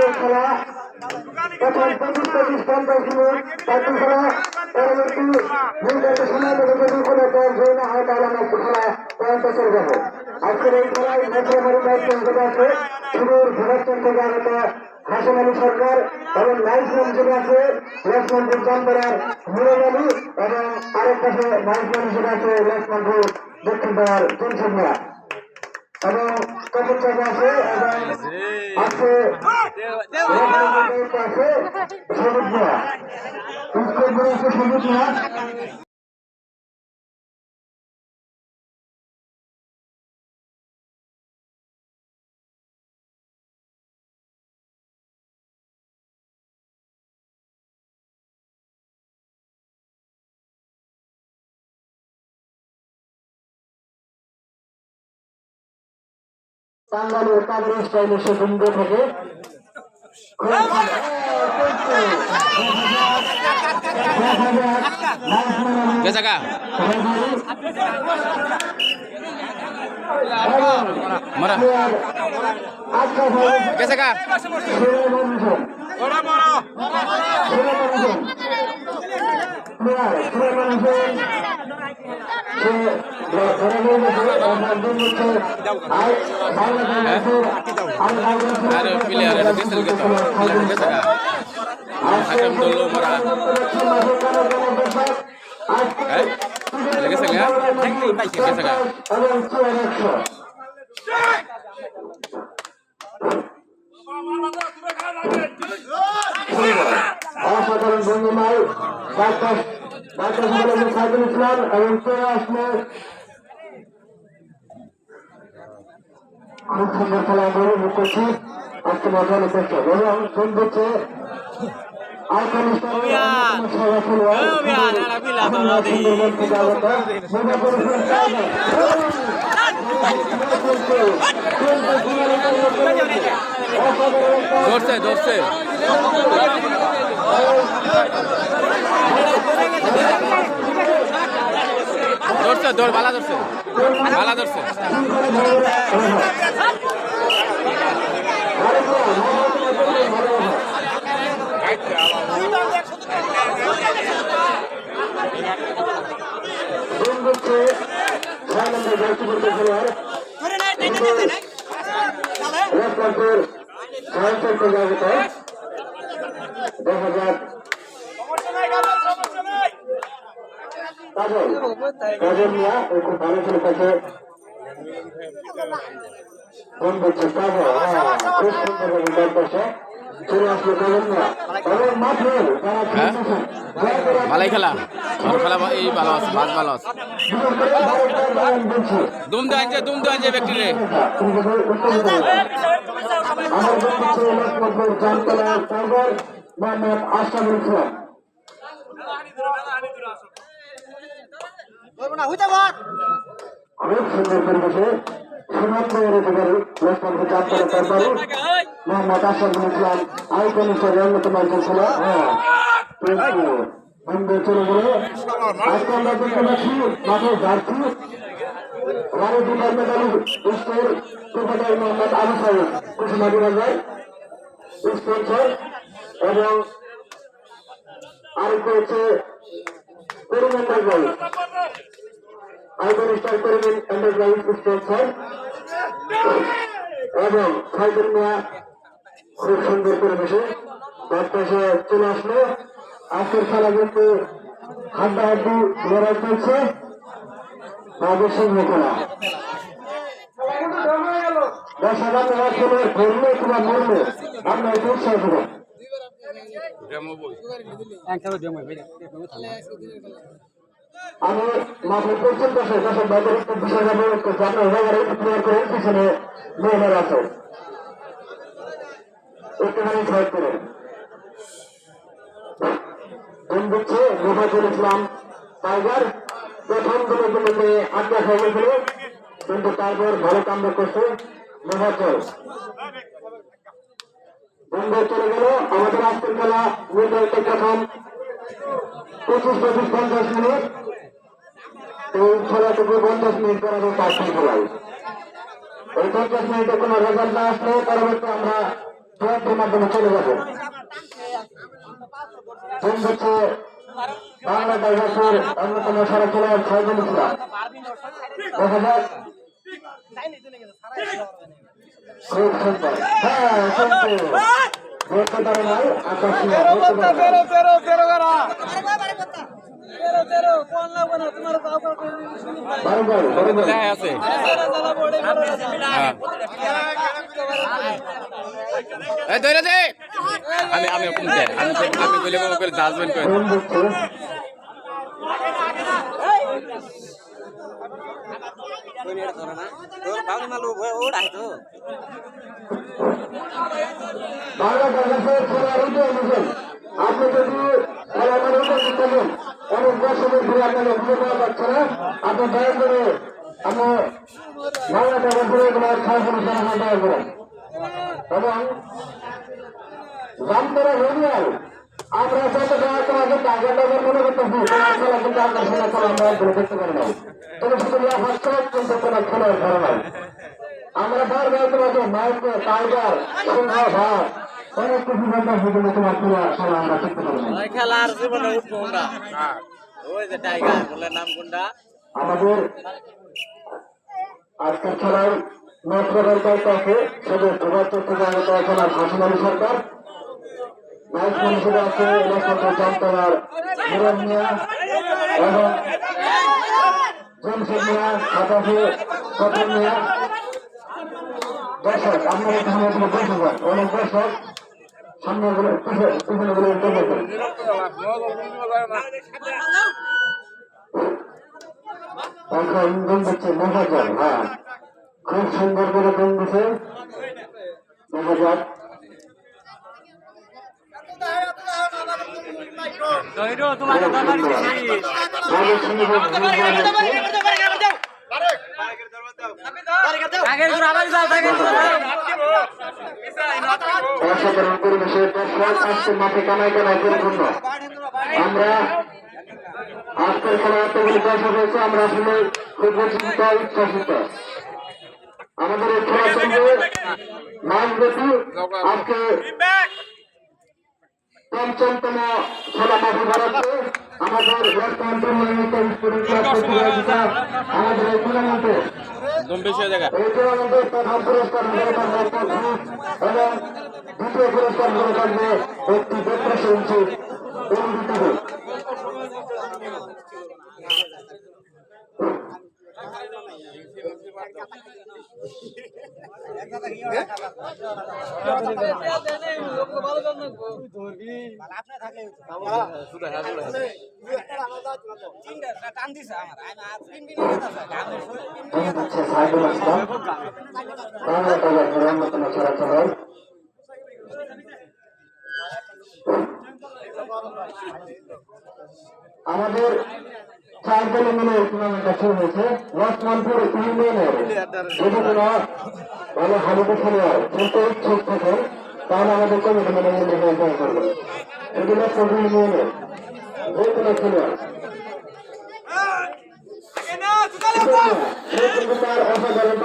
আজকের খেলা প্রথম সময় মধ্যে যদি হয়, তাহলে আমরা খেলা হাসিম আলী সরকার এবং নাইসম্যান হিসেবে আছে জামপাড়ার মুরল আলী এবং আরেক পাশে হিসেবে আছে লক্ষ্মণপুর দক্ষিণ পাড়ার এবং কবর চাপা আছে, এবং আছে। আছে সবুজ মিয়া সবুজ বাঙালি কাবরি স্টাইলে সে ঘুমতে থাকে। মারা। আর প্লেয়ার এটা গেছে প্লেয়ার গেছে হাকাম দল্লো মারা হ্যাঁ গেছে গা গেছে গা এবং চেয়ার একশো অসাধারণ ভঙ্গিমায় সাইদুল ইসলাম এবং চলে আসলে খুব সুন্দর খেলা উপভোগ করছি আজকে মজা অনেক এবং ফোন ধরছে ধরছে। ধরছে ধর বালা ধরছে। বালা ধরছে। বন্ধুত্বে ছয় নম্বর জাতীয় খেলোয়াড় রত্নাপুর ছয়শো থেকে আগত দেখা যাক কাজল কাজল মিয়া ওই খুব ভালো ছিল তাকে ফোন করছে। কাজল হ্যাঁ, খুব সুন্দর করছে চলে আসলো কাজল মিয়া। মাঠে খেলা। ভালো খেলা। এই ভালো আছে মাছ ভালো আছে। দুম দু আনছে দুম দু আনছে ব্যক্তি রে। আমার বন্ধু ছিল মোহাম্মদ আশরাফুল ইসলাম খুব সুন্দর পরিবেশে সুনামনগর অধিকারী লক্ষ্মণপুর জামতলা দরবারে মোহাম্মদ আশরাফুল ইসলাম, আইকন হিসেবে অন্যতম একজন আলী মোহাম্মদ আবু সাহেব এবং আরেকটা হচ্ছে Karim enterprise icon star Karim enterprise sponsor এবং খুব সুন্দর পরিবেশে চলে আসলো। আজকের খেলা কিন্তু হাড্ডাহাড্ডি লড়াই চলছে। সঙ্গে খেলা। দশ হাজার টাকা খেলে ধরলে কিংবা মরলে আমরা একটু উৎসাহ আমি মাঠের পশ্চিম পাশে দশের বাইরে একটু বিষয় অনুরোধ করছি আপনার ওভারে একটু ক্লিয়ার করে পিছনে মেয়েদের আছে একটুখানি সাইড করে ফোন দিচ্ছে মুফাজুল ইসলাম টাইগার প্রথম দিনে দিল্লিতে আড্ডা হয়ে গেছিল কিন্তু তারপর ভালো কাম করছে মুফাজুল বন্ধ চলে গেল। আমাদের আজকের খেলা নির্ধারিত প্রথম পঁচিশ পঁচিশ, পঞ্চাশ মিনিট। এই খেলাটুকু পঞ্চাশ মিনিট করা হবে পাঁচটি খেলায়। এই পঞ্চাশ মিনিটে কোনো রেজাল্ট না আসলে পরবর্তী আমরা মাধ্যমে চলে যাবে। বাংলা ডাইভার্সের অন্যতম সারা খেলোয়াড় ছয়জন ইসলাম। দেখা যাক। আমি আমি আমি আমি বলে বলে করে করে বাংলা ডাইভার্সের খেলোয়াড় উঠে এনেছেন আপনি যদি অনেক দর্শকের ঘুরে আপনাদের ঘুরে পাওয়া যাচ্ছে না আপনি দয়া করে আপনি বাংলা ডাইভার্সের এগুলো ছয় সমস্যা দয়া করেন এবং জামতরা রেডিয়াল আমরা তোমাকে মনে করতেছি আমরা একদম দেখতে পারি না। তুমি শুধু লাফাচ্ছ কিন্তু তোমার খেলার ধরে নাই। আমরা বারবার তোমাকে মাইকে টাইগার সিংহ ভাগ অনেক কিছু ব্যাপার কিন্তু তোমার খেলা আমরা পারি না। জীবনে উঠবো আমরা। ওই যে টাইগার বলে নাম কোনটা? আমাদের আজকের খেলায় নেতৃত্বের দায়িত্ব আছে আগত আছেন আর হাসিম সরকার। ভাইস প্রিন্সিপাল আছে এলাকার এবং জমশেদ মিয়া, সাতাশে সফর মিয়া। দর্শক, আপনার এখানে অনেক দর্শক, সামনে গুলো পিছনে গুলো দর্শক এখন গুণ দিচ্ছে মহাজন হ্যাঁ। খুব সুন্দর করে গুণ দিচ্ছে। মহাজন তোমাকে তো আমার ভালো সুন্দর আগের করে আবার যাও আগের অসাধারণ পরিবেশে আজকে মাঠে কানায় কানায় পরিপূর্ণ আমরা আজকের খেলা এতগুলি দর্শক হয়েছে আমরা আসলে খুব উচ্ছ্বসিত আমাদের এই খেলা চলবে আজকে পঞ্চমতম খেলা মাঠে আমাদের আমাদের এই টুর্নামেন্টে। পুরস্কার হিসেবে থাকবে ট্রফি এবং দ্বিতীয় পুরস্কার হিসেবে থাকবে একটি ইঞ্চি এলইডি টিভি তিনি হচ্ছে সাইদুল ইসলাম বাংলা টাইগার অন্যতম সেরা খেলোয়াড় আমাদের চার দলে মিলে টুর্নামেন্টটা শুরু হয়েছে। ওয়াসমানপুর ইউনিয়নের যদি কোনো ভালো হামিদে খেলোয়াড় খেলতে ইচ্ছুক থাকেন তাহলে আমাদের কমিটি মেনে নিয়ে জয়েন করবেন এটি লক্ষ্মণপুর ইউনিয়নের যে কোনো খেলোয়াড়। অসাধারণ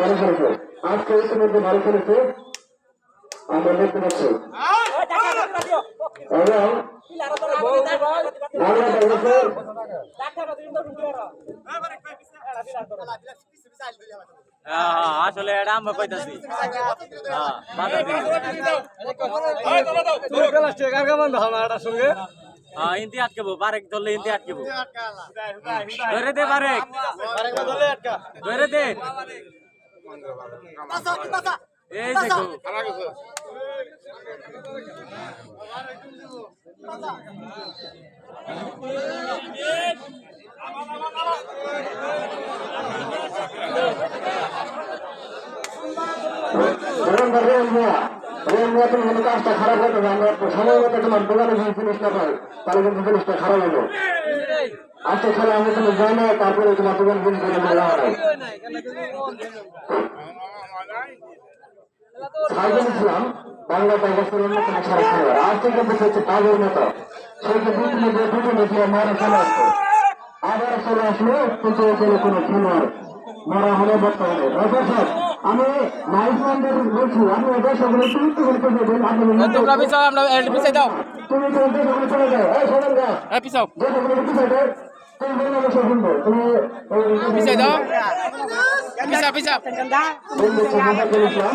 ভালো খেলেছে আজকে ইতিমধ্যে ভালো খেলেছে আমরা দেখতে পাচ্ছি। আসলে এটা আমরা কইতাছি। দিই হ্যাঁ আটকেবো, বারেক ধরলে ইন্তি আটকেবো। ধরে দে বারেক। ধরে দে। এই দেখো। ধরুন রেল মিয়া রেল মিয়া তুমি কিন্তু কাজটা খারাপ হতো আমরা সময় মতো তোমার দোকানে যদি জিনিস না পাই তাহলে কিন্তু জিনিসটা খারাপ হলো আজকে খেলা আমি তুমি যাই না তারপরে তোমার দোকান জিনিস সাইদুল ইসলাম বাংলা টাইগার্সের অন্যতম সারা খেলোয়াড় আজ থেকে কিন্তু হচ্ছে পাগের মতো সেই যে দুটি দুটি মিডিয়া মারা চলে আসতো আবার চলে আসলো কিন্তু এখানে কোনো খেলোয়াড় মারা হলে বর্তমানে। দর্শক আমি বলছি আমি ওটা সকলে তুমি তুমি দেবেন আপনি তোমরা পিছাও আমরা পিছাই দাও। তুমি তো ওটা চলে যাও। এই শোনেন না। এ, পিছাও। যে সকলে পিছাই দাও। তুমি বললে আমি শুনব। তুমি পিছাই দাও। পিছা পিছা বন্ধু সুবিধা করেছিলাম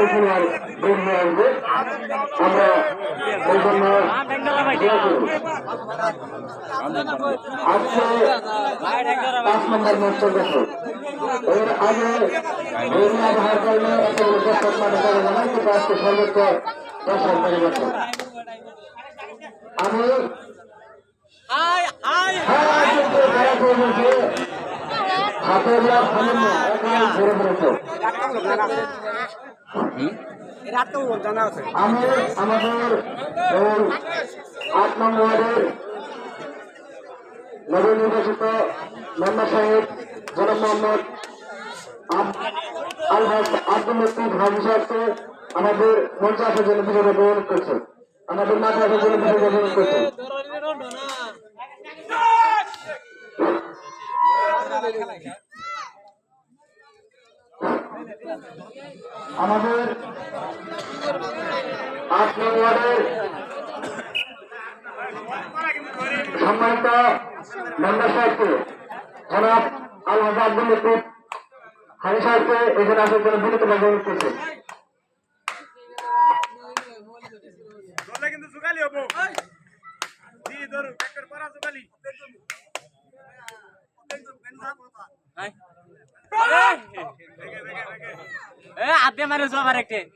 বের হয়ে আসবে আমরা ওই জন্য। আজকে পাঁচ নম্বর ম্যাচ চলতেছে এর আগে বন্যা আবহাওয়ার কারণে একটা দর্শক মানে করে না কিন্তু আজকে সর্বোচ্চ গেছে আমি আমি আমাদের আট নম্বর ওয়ার্ডের নবনির্বাচিত মোহাম্মদ সাহেব জনাব মোহাম্মদ আব্দুল লতিফ হাজি সাহেবকে আমাদের মঞ্চে আসার জন্য বিশেষ অনুরোধ করছে। আমাদের মাঠে আসার জন্য বিশেষ অনুরোধ করছে। আমাদের আট নম্বর ওয়ার্ডের সম্মানিত মেম্বার সাহেবকে, জনাব আলহাজ আব্দুল লতিফ হাজি সাহেবকে এখানে আসার জন্য বিনীত অনুরোধ করছে ধরলে কিন্তু জুগালি হব। জি ধরু কাকের পরা জুগালি আতে মারে আসেন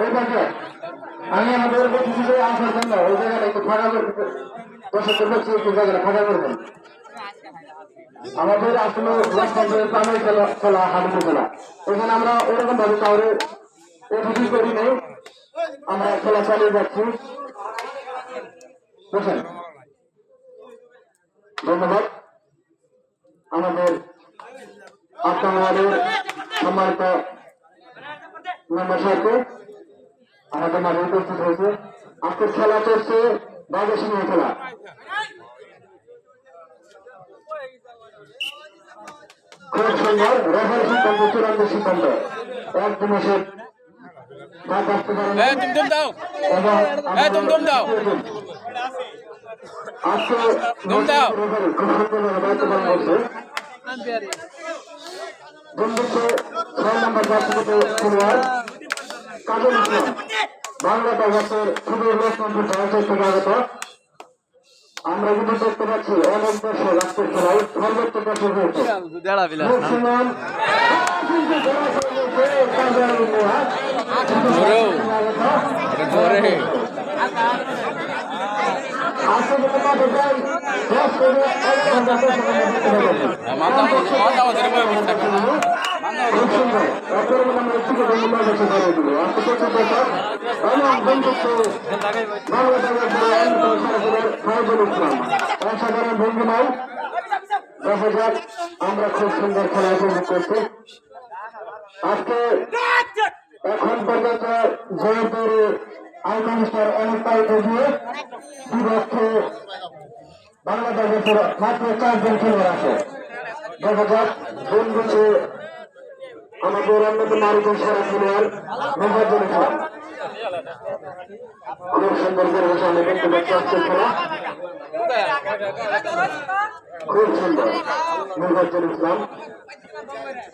এই পাশে আমি আমাদের আসার জন্য ওই জায়গাটা একটু ফাঁকা করতে আমাদের আসলে প্রাণের খেলা হাডুডু খেলা। এখানে আমরা ওরকম ভাবে কাউরে এফিসি করি নেই। আমরা খেলা চালিয়ে যাচ্ছি। বুঝলেন ধন্যবাদ। আমাদের আপনাদের সম্মানিত মেম্বার সাহেবকে আমাদের মাঝে উপস্থিত হয়েছে। আজকে খেলা চলছে সঙ্গে খেলা খুব সুন্দর রেফারি সিদ্ধান্ত চূড়ান্ত সিদ্ধান্ত। এক বন্ধুত্বে ছয় নম্বর খেলোয়াড় কাজল বাংলা বাজারের খুবই লোকমন্ত্রী জয়চের থেকে আগত আমরা কিন্তু দেখতে পাচ্ছি অনেক দর্শক আজকের খেলায় সর্বোচ্চ দর্শক হয়েছে। মাথা মাথা আমরা খুব সুন্দর খেলা উপভোগ করছি আজকে এখন পর্যন্ত জয়পুর আইকনিস্টার অনেকটাই এগিয়ে বিপক্ষে বাংলাদেশের মাত্র চারজন খেলোয়াড় আছে দেখা যাক বন্ধুতে আমাদের অন্যতম আরেকজন সেরা খেলোয়াড় মোহাম্মদুল ইসলাম খুব সুন্দর করে বসে আজকের খেলা। খুব সুন্দর। মোহাম্মদুল ইসলাম।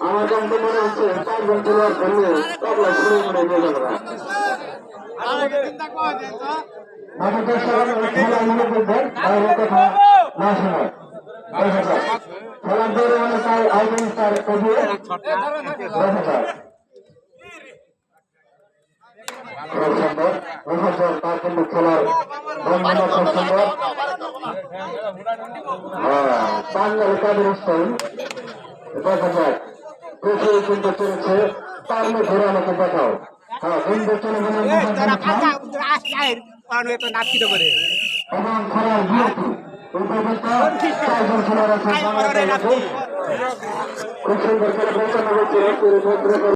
আমার জানতে মনে হচ্ছে চারজন খেলোয়াড় ধরলে তবলা শুরু করে নিয়ে যাবে। আমাদের খেলা মনে করবেন কথা না শোনায় যাক খেলার দৌড়ে মনে চাই আইডেন স্টার মহাজন তার কিন্তু খেলার বাংলার কাদের স্থান দেখা যাক প্রচুর কিন্তু চলছে তার মধ্যে আমাকে দেখাও হ্যাঁ বন্ধু চলে খেলার বিরতি। খুব সুন্দর করে পৌঁছানো হয়েছে